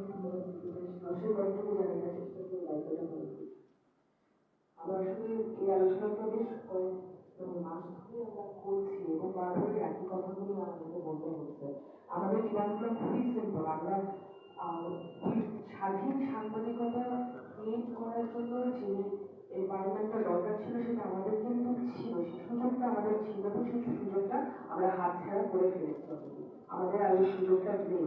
আমরা এই করছি এবং একই বলতে হচ্ছে আমাদের খুবই আমরা এই স্বাধীন সাংবাদিকতা ক্রিয়েট করার জন্য যে এনভায়রনমেন্টটা দরকার ছিল সেটা আমাদের কিন্তু ছিল সেই সুযোগটা আমাদের ছিল এবং সেই সুযোগটা আমরা হাতছাড়া করে ফেলেছি আমাদের আর ওই সুযোগটা নেই।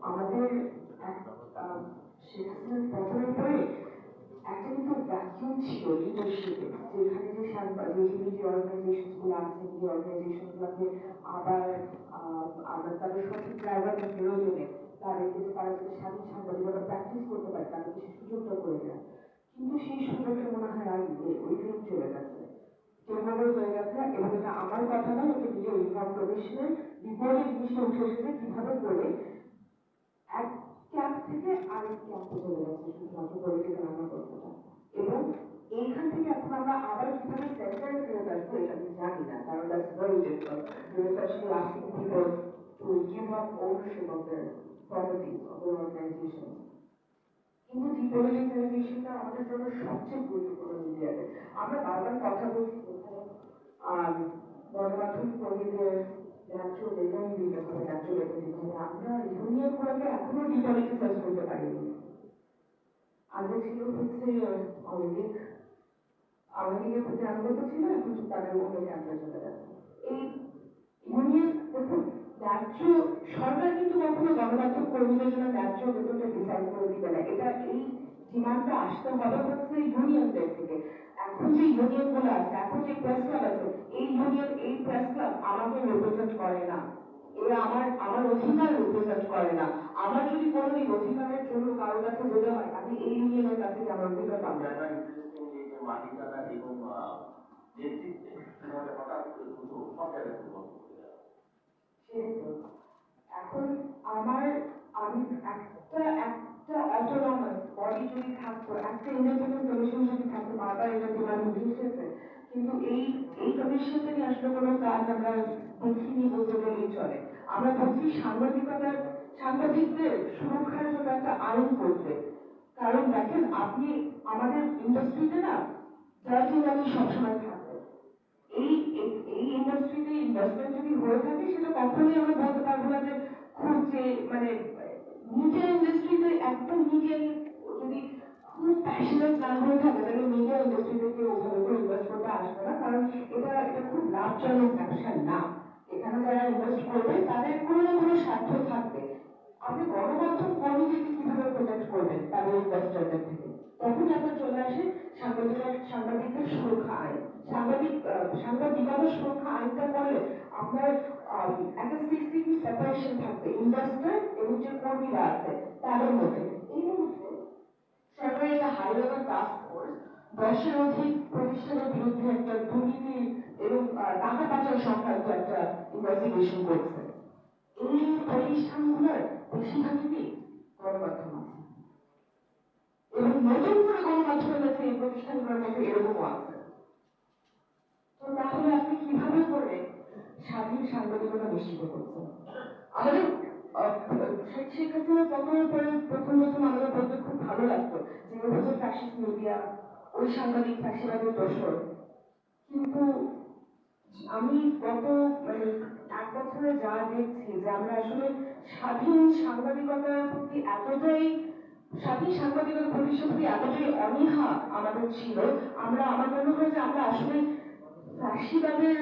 আমাদের শেখ হাসিনার পতনের পরে একটা কিন্তু ভ্যাকিউম ছিল লিডারশিপে যেখানে যে সাংবাদিক যে মিডিয়া অর্গানাইজেশনগুলো আছে মিডিয়া অর্গানাইজেশন গুলোকে আবার আমরা তাদের সঠিক ফেরত এনে তাদেরকে যে তারা যাতে স্বাধীন সাংবাদিকতা প্র্যাকটিস করতে পারে তাদেরকে সেই সুযোগটা করে দেয় কিন্তু সেই সুযোগটা মনে হয় আর ওই দিন চলে গেছে কেমন হয়ে গেছে এবং এটা আমার কথা নয় এটা মিডিয়া রিফর্ম কমিশনের রিপোর্টে জিনিসটা উঠে এসেছে কীভাবে করে এক ক্যাম্প থেকে আরেক ক্যাম্পে চলে যাচ্ছে শুধুমাত্র পলিটিক্যাল আমার কথাটা এবং এইখান থেকে এখন আমরা আবার কীভাবে সেন্টারে ফেরত আসব এটা আমি জানি না, কারণ that's very difficult especially asking people to give up ownership of their properties of their organizations কিন্তু ডিপোলিটাইজেশনটা আমাদের জন্য সবচেয়ে গুরুত্বপূর্ণ মিডিয়াতে। আমরা বারবার কথা বলছি কোথায় গণমাধ্যম কর্মীদের ন্যায্য বেতন দিতে হবে ন্যায্য বেতন গুলোকে এখনও ডিপলিটিসাইজ করতে পারিনি। আগে ছিল হচ্ছে অনেক লীগের প্রতি আনুগত ছিল, এখন তাদের অন্য ক্যাম্পে চলে যাচ্ছে এই ইউনিয়ন, দেখুন, ন্যায্য সরকার কিন্তু কখনো গণমাধ্যম কর্মীদের জন্য ন্যায্য বেতনটা ডিসাইড করে দিবে না। এটা এই ডিমান্ডটা আসতে হবে হচ্ছে ইউনিয়নদের থেকে। এখন যে ইউনিয়নগুলো আছে, এখন যে প্রেস ক্লাব আছে, এই ইউনিয়ন, এই প্রেস ক্লাব আমাকে রিপ্রেজেন্ট করে না। এরা আমার আমার অধিকার রিপ্রেজেন্ট করে না। আমার যদি কোনো এই অধিকারের জন্য কারোর কাছে যেতে হয় আমি এই ইউনিয়নের কাছে গিয়ে আমার অধিকার পাবো। যে মালিকানা এবং নেতৃত্বে কীভাবে হঠাৎ সব জায়গায় করে। এখন আমার আমি একটা একটা অটোনমাস বডি যদি থাকতো একটা ইন্ডিপেন্ডেন্ট কমিশন যদি থাকতো বারবার এটা ডিমান্ড উঠে এসেছে কিন্তু এই এই থেকে আসলে কোনো কাজ আমরা দেখিনি বলতে গেলেই চলে। আমরা বলছি সাংবাদিকতার, সাংবাদিকদের সুরক্ষার জন্য একটা আইন করতে। কারণ দেখেন, আপনি আমাদের ইন্ডাস্ট্রিতে না জাজি জানি সবসময় থাকবে। এই, এই- ইন্ডাস্ট্রিতে ইনভেস্টমেন্ট যদি হয়ে থাকে, সেটা কখনোই আমরা বলতে পারব না যে খুব যে মানে নিজের ইন্ডাস্ট্রিতে একদম নিজের যদি খুব প্যাশনেট না হয়ে থাকে, তাহলে মিডিয়া ইন্ডাস্ট্রিতে কেউ ওভাবে আসবে না কারণ এটা এটা খুব লাভজনক ব্যবসা না। এখানে যারা ইনভেস্ট করবে, তাদের কোনো না কোনো স্বার্থ থাকবে। আপনি গণমাধ্যম কর্মীদেরকে কীভাবে প্রোটেক্ট করবেন তাদের ইনভেস্টরদের থেকে? তখনই আপনার চলে আসে সাংবাদিক, সাংবাদিকদের সুরক্ষা আইন। সাংবাদিক সাংবাদিকতা সুরক্ষা আইনটা করলে আপনার একটা সিক্স ডিগ্রি সেপারেশন থাকবে ইনভেস্টর এবং যে কর্মীরা আছে, তাদের মধ্যে। এই মুহূর্তে সরকারের হাই লেভেল টাস্ক ফোর্স দশের অধিক প্রতিষ্ঠানের বিরুদ্ধে একটা দুর্নীতি এবং টাকা পাচার সংক্রান্ত একটা ইনভেস্টিগেশন করছে। এই প্রতিষ্ঠানগুলোর বেশিরভাগই কি গণমাধ্যম আছে। এবং নতুন করে গণমাধ্যমের কাছে এই প্রতিষ্ঠানগুলোর মধ্যে এরকমও আছে। তো তাহলে আপনি কীভাবে করে স্বাধীন সাংবাদিকতা নিশ্চিত করছেন? আমাদের শেখ হাসিনা পতনের পরে প্রথম প্রথম আমাদের বলতে খুব ভালো লাগতো যে হচ্ছে ফ্যাসিস্ট মিডিয়া ওই সাংবাদিক ফ্যাসিবাদের দোষর কিন্তু আমি গত মানে এক বছরে যা দেখছি যে আমরা আসলে স্বাধীন সাংবাদিকতার প্রতি এতটাই, স্বাধীন সাংবাদিকতার প্রতি এতটাই অনীহা আমাদের ছিল, আমরা, আমার মনে হয় যে আমরা আসলে ফ্যাসিবাদের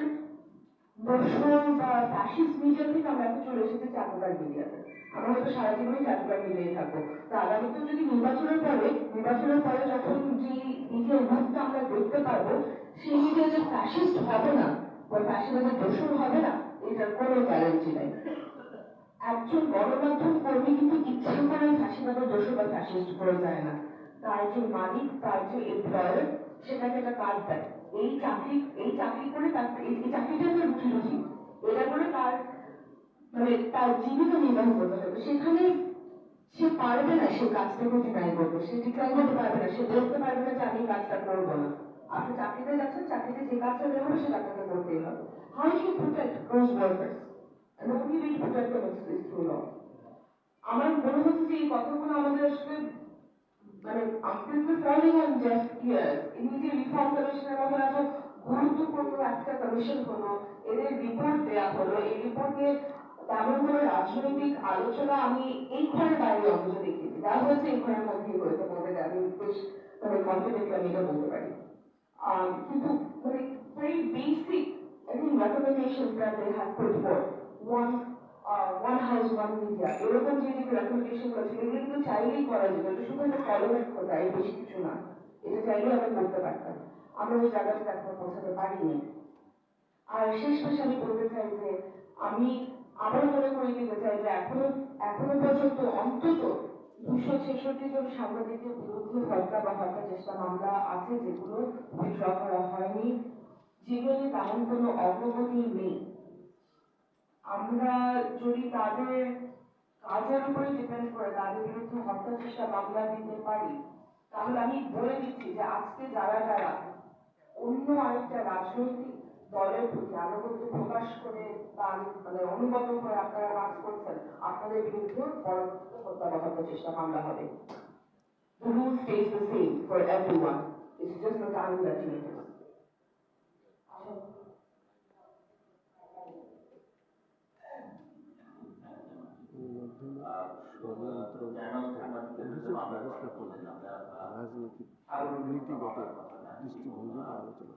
দর্শন বা ফ্যাসিস্ট মিডিয়া থেকে আমরা এখন চলে এসেছি চাকুকার মিডিয়াতে আমরা হয়তো সারা জীবনই চাকুকার মিডিয়ায় থাকব। তো আগামীতে যদি নির্বাচনের পরে নির্বাচনের পরে যখন যে মিডিয়ার রূপটা আমরা দেখতে পারব সেই মিডিয়া যে ফ্যাসিস্ট হবে না, বা ফ্যাসিবাদের দর্শন হবে না এটার কোনো গ্যারান্টি নাই। একজন গণমাধ্যম কর্মী কিন্তু ইচ্ছা করে ফাঁসিবাদের দোষর বা ফ্যাসিস্ট করে যায় না। তার যে মালিক, তার যে এমপ্লয়ার সেটাকে একটা কাজ দেয়। এই চাকরি এই চাকরি করে তার, এই চাকরিটা একটা রুটি রুটি এটা করে তার মানে তার জীবিকা নির্বাহ করতে হবে। সেখানে সে পারবে না সে কাজটাকে ডিনাই করবে সে ডিক্লাইন করতে পারবে না? সে বলতে পারবে না যে আমি কাজটা করব না। আপনি চাকরিতে যাচ্ছেন চাকরিতে যে কাজটা দেওয়া হবে সে কাজটাকে করতেই হবে how you protect close workers And only way to protect them? Is, is through law. আমার মনে হচ্ছে যে এই কথাগুলো আমাদের আসলে মানে completely falling on deaf ears এই যে রিফর্ম কমিশনের মতো এত গুরুত্বপূর্ণ একটা কমিশন হলো এদের রিপোর্ট দেওয়া হলো। এই রিপোর্টে তেমন কোনো রাজনৈতিক আলোচনা আমি এই ঘরের বাইরে অন্তত দেখিনি। যা হয়েছে এই ঘরের মধ্যেই হয়েছে গেলে আমি বেশ মানে কনফিডেন্টলি আমি এটা বলতে পারি। কিন্তু মানে very basic I think recommendations that they have put forth one uh, one house one media এরকম যে যে রেকমেন্ডেশন করেছে এগুলো কিন্তু চাইলেই করা যেত এটা শুধু একটা কলমের খোঁজা এর বেশি কিছু না। এটা চাইলেই আমরা করতে পারতাম। আমরা ওই জায়গাটা এখনও পৌঁছাতে পারিনি। আর শেষ পেশে আমি বলতে চাই যে আমি আবার মনে করে দিতে চাই যে এখনও এখনও পর্যন্ত অন্তত দুশো ছেষট্টি জন সাংবাদিকের বিরুদ্ধে হত্যা বা হত্যা চেষ্টা মামলা আছে যেগুলো উইথড্র করা হয়নি যেগুলো তেমন কোনো অগ্রগতি নেই। আমরা যদি তাদের কাজের উপরে ডিপেন্ড করে, তাদের বিরুদ্ধে হত্যা চেষ্টা মামলা দিতে পারি, তাহলে আমি বলে দিচ্ছি যে আজকে যারা যারা অন্য আরেকটা রাজনৈতিক দলের প্রতি আনুগত্য প্রকাশ করে বা মানে অনুগত হয়ে আপনারা কাজ করছেন, আপনাদের বিরুদ্ধে পরবর্তীতে হত্যা বা হত্যা চেষ্টা মামলা হবে The rule stays the same for everyone. It's just the time that changes. রাজনৈতিক নীতিগত দৃষ্টিভঙ্গির আলোচনা